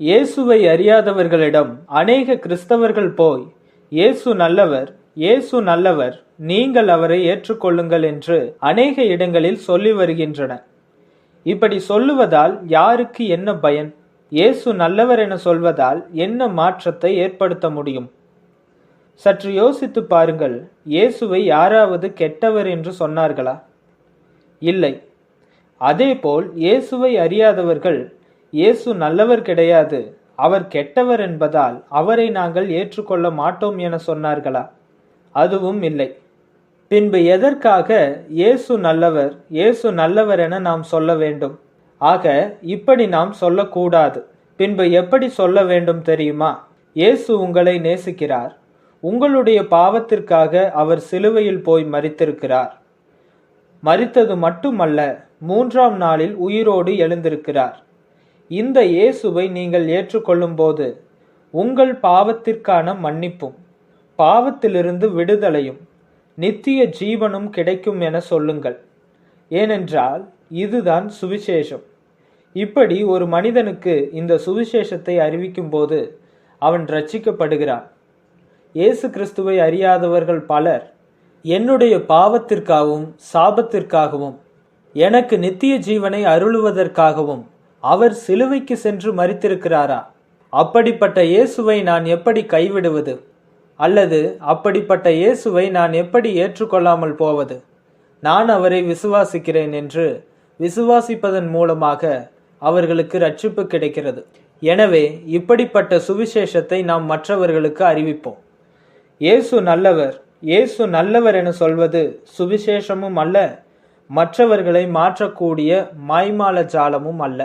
இயேசுவை அறியாதவர்களிடம் அநேக கிறிஸ்தவர்கள் போய் இயேசு நல்லவர் இயேசு நல்லவர் நீங்கள் அவரை ஏற்றுக்கொள்ளுங்கள் என்று அநேக இடங்களில் சொல்லி வருகின்றன. இப்படி சொல்லுவதால் யாருக்கு என்ன பயன்? இயேசு நல்லவர் என சொல்வதால் என்ன மாற்றத்தை ஏற்படுத்த முடியும்? சற்று யோசித்து பாருங்கள் இயேசுவை யாராவது கெட்டவர் என்று சொன்னார்களா? இல்லை. அதேபோல் இயேசுவை அறியாதவர்கள் இயேசு நல்லவர் கிடையாது அவர் கெட்டவர் என்பதால் அவரை நாங்கள் ஏற்றுக்கொள்ள மாட்டோம் என சொன்னார்களா? அதுவும் இல்லை. பின்பு எதற்காக இயேசு நல்லவர் இயேசு நல்லவர் என நாம் சொல்ல வேண்டும்? ஆக இப்படி நாம் சொல்லக்கூடாது. பின்பு எப்படி சொல்ல வேண்டும் தெரியுமா? இயேசு உங்களை நேசிக்கிறார். உங்களுடைய பாவத்திற்காக அவர் சிலுவையில் போய் மறித்திருக்கிறார் மறித்தது மட்டுமல்ல மூன்றாம் நாளில் உயிரோடு எழுந்திருக்கிறார். இந்த இயேசுவை நீங்கள் ஏற்றுக்கொள்ளும் போது உங்கள் பாவத்திற்கான மன்னிப்பும் பாவத்திலிருந்து விடுதலையும் நித்திய ஜீவனும் கிடைக்கும் என சொல்லுங்கள். ஏனென்றால் இதுதான் சுவிசேஷம். இப்படி ஒரு மனிதனுக்கு இந்த சுவிசேஷத்தை அறிவிக்கும் போது அவன் ரட்சிக்கப்படுகிறான் இயேசு கிறிஸ்துவை அறியாதவர்கள் பலர் என்னுடைய பாவத்திற்காகவும் சாபத்திற்காகவும் எனக்கு நித்திய ஜீவனை அருளுவதற்காகவும் அவர் சிலுவைக்கு சென்று மறித்திருக்கிறாரா அப்படிப்பட்ட இயேசுவை நான் எப்படி கைவிடுவது? அல்லது அப்படிப்பட்ட இயேசுவை நான் எப்படி ஏற்றுக்கொள்ளாமல் போவது? நான் அவரை விசுவாசிக்கிறேன் என்று விசுவாசிப்பதன் மூலமாக அவர்களுக்கு ரட்சிப்பு கிடைக்கிறது. எனவே இப்படிப்பட்ட சுவிசேஷத்தை நாம் மற்றவர்களுக்கு அறிவிப்போம். இயேசு நல்லவர் இயேசு நல்லவர் என சொல்வது சுவிசேஷமும் அல்ல மற்றவர்களை மாற்றக்கூடிய மாய்மால ஜாலமும் அல்ல.